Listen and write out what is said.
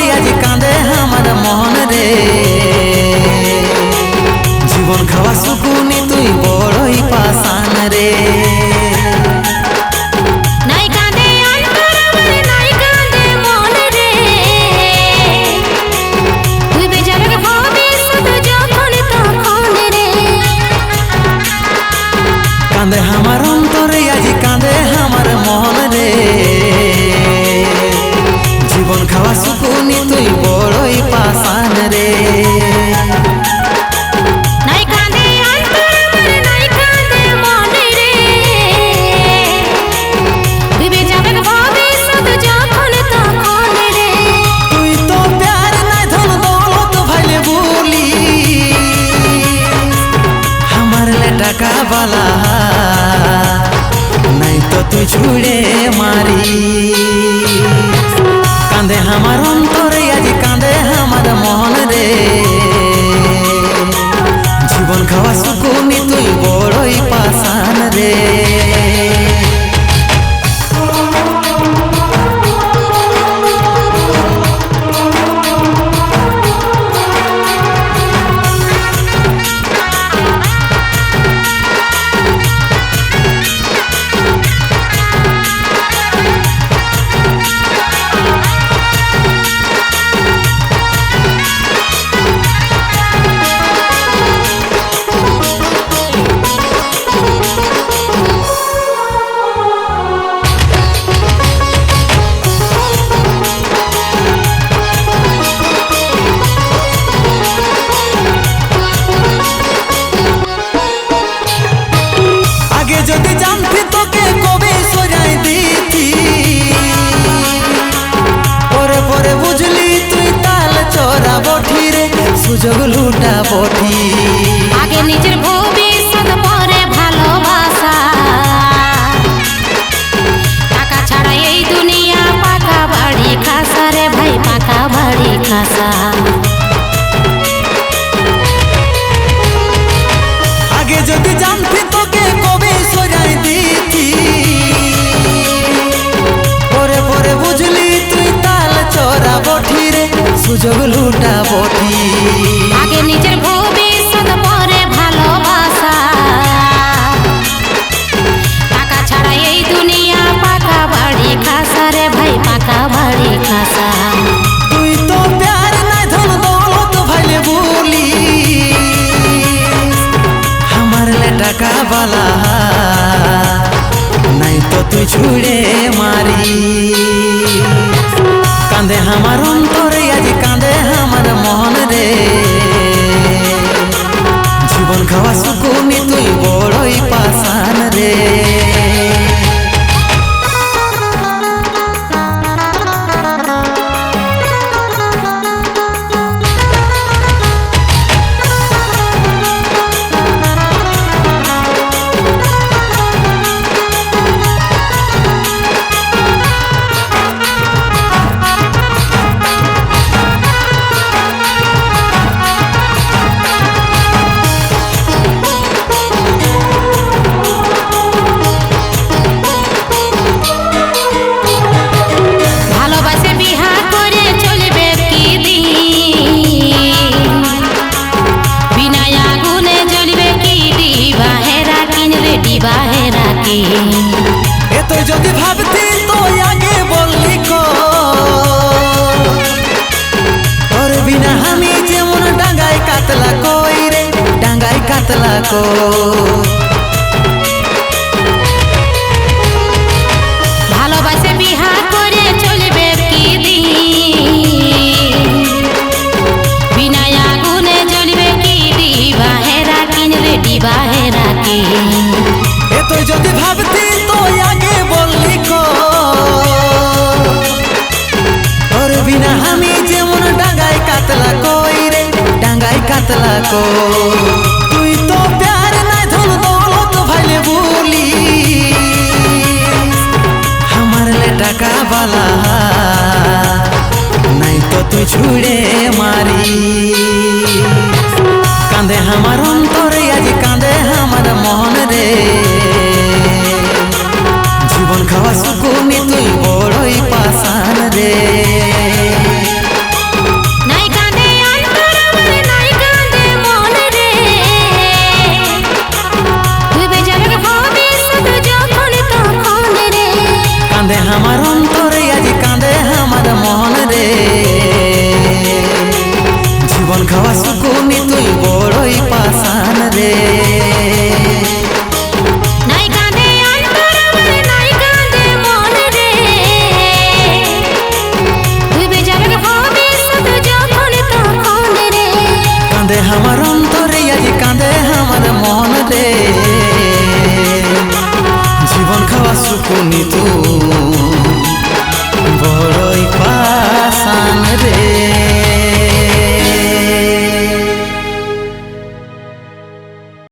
哎呀！টাকা বালা নাই তো তুই ছুড়ে মারি। কাঁদে আমার অন্তরে সুযোগ লুটা পথি আগে নিজের ভালোবাসা। এই রে ভাই পাকা বাড়ি খাসা। সুযোগ লুটা বঠি আগে নিজের ভবিষ্যৎ পরে ভালোবাসা। টাকা ছাড়া এই দুনিয়া পাকা বাড়ি খাসা রে ভাই পাকা বাড়ি খাসা। তুই তো প্যার নাই ধন দৌলত ভাইলে বলি আমার লে টাকা বালা নাই তো তুই ছুড়ে মারি কাঁদে আমার অন্তরে এত যদি ভাবতি তো আগে বললি কো তোর বিনা আমি যেমন ডাঙ্গায় কাতলা কই রে, ডাঙ্গায় কাতলা কো কাতলা তুই বলি আমার লে টাকা বালা নাই তো তুই ছুড়ে মারি কান্দে আমার আপনি তো। বড়ই পাশান রে।